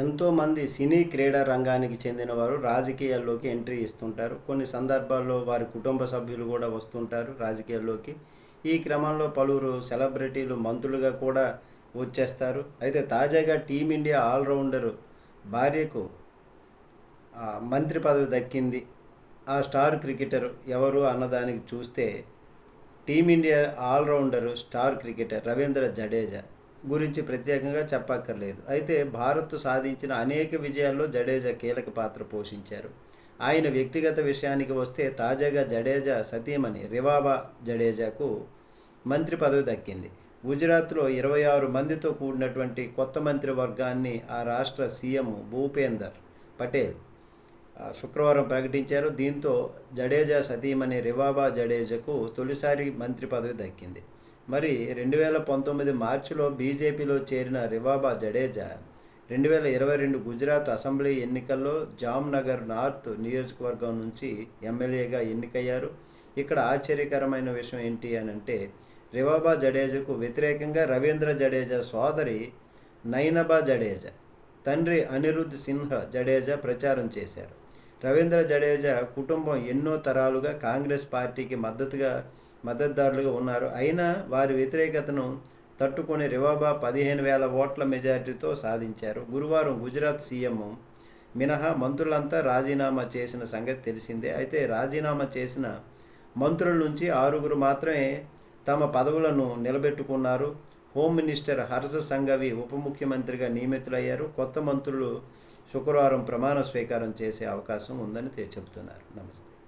ఎంతోమంది సినీ క్రీడా రంగానికి చెందినవారు రాజకీయాల్లోకి ఎంట్రీ ఇస్తుంటారు. కొన్ని సందర్భాల్లో వారి కుటుంబ సభ్యులు కూడా వస్తుంటారు రాజకీయాల్లోకి. ఈ క్రమంలో పలువురు సెలబ్రిటీలు మంత్రులుగా కూడా వచ్చేస్తారు. అయితే తాజాగా టీమిండియా ఆల్రౌండరు భార్యకు మంత్రి పదవి దక్కింది. ఆ స్టార్ క్రికెటర్ ఎవరు అన్నదానికి చూస్తే team India all rounder star cricketer Ravindra Jadeja. గురించి ప్రత్యేకంగా చెప్పక్కర్లేదు. అయితే భారత్ సాధించిన అనేక విజయాల్లో జడేజా కీలక పాత్ర పోషించారు. ఆయన వ్యక్తిగత విషయానికి వస్తే తాజాగా జడేజా సతీమణి రివాబా జడేజాకు మంత్రి పదవి దక్కింది. గుజరాత్లో ఇరవై ఆరు మందితో కూడినటువంటి కొత్త మంత్రి వర్గాన్ని ఆ రాష్ట్ర సీఎం భూపేందర్ పటేల్ శుక్రవారం ప్రకటించారు. దీంతో జడేజా సతీమణి రివాబా జడేజాకు తొలిసారి మంత్రి పదవి దక్కింది. మరి రెండు వేల పంతొమ్మిది మార్చిలో బీజేపీలో చేరిన రివాబా జడేజా రెండు వేల ఇరవై రెండు గుజరాత్ అసెంబ్లీ ఎన్నికల్లో జామ్నగర్ నార్త్ నియోజకవర్గం నుంచి ఎమ్మెల్యేగా ఎన్నికయ్యారు. ఇక్కడ ఆశ్చర్యకరమైన విషయం ఏంటి అని అంటే రివాబా జడేజాకు వ్యతిరేకంగా రవీంద్ర జడేజా సోదరి నైనబా జడేజా తండ్రి అనిరుద్ సిన్హా జడేజా ప్రచారం చేశారు. రవీంద్ర జడేజా కుటుంబం ఎన్నో తరాలుగా కాంగ్రెస్ పార్టీకి మద్దతుగా మద్దతుదారులుగా ఉన్నారు. అయినా వారి వ్యతిరేకతను తట్టుకొని రివాబా పదిహేను వేల ఓట్ల మెజారిటీతో సాధించారు. గురువారం గుజరాత్ సీఎం మినహా మంత్రులంతా రాజీనామా చేసిన సంగతి తెలిసిందే. అయితే రాజీనామా చేసిన మంత్రుల నుంచి ఆరుగురు మాత్రమే తమ పదవులను నిలబెట్టుకున్నారు. హోమ్ మినిస్టర్ హర్ష సంఘవి ఉప ముఖ్యమంత్రిగా నియమితులయ్యారు. కొత్త మంత్రులు శుక్రవారం ప్రమాణ స్వీకారం చేసే అవకాశం ఉందని చెబుతున్నారు. నమస్తే.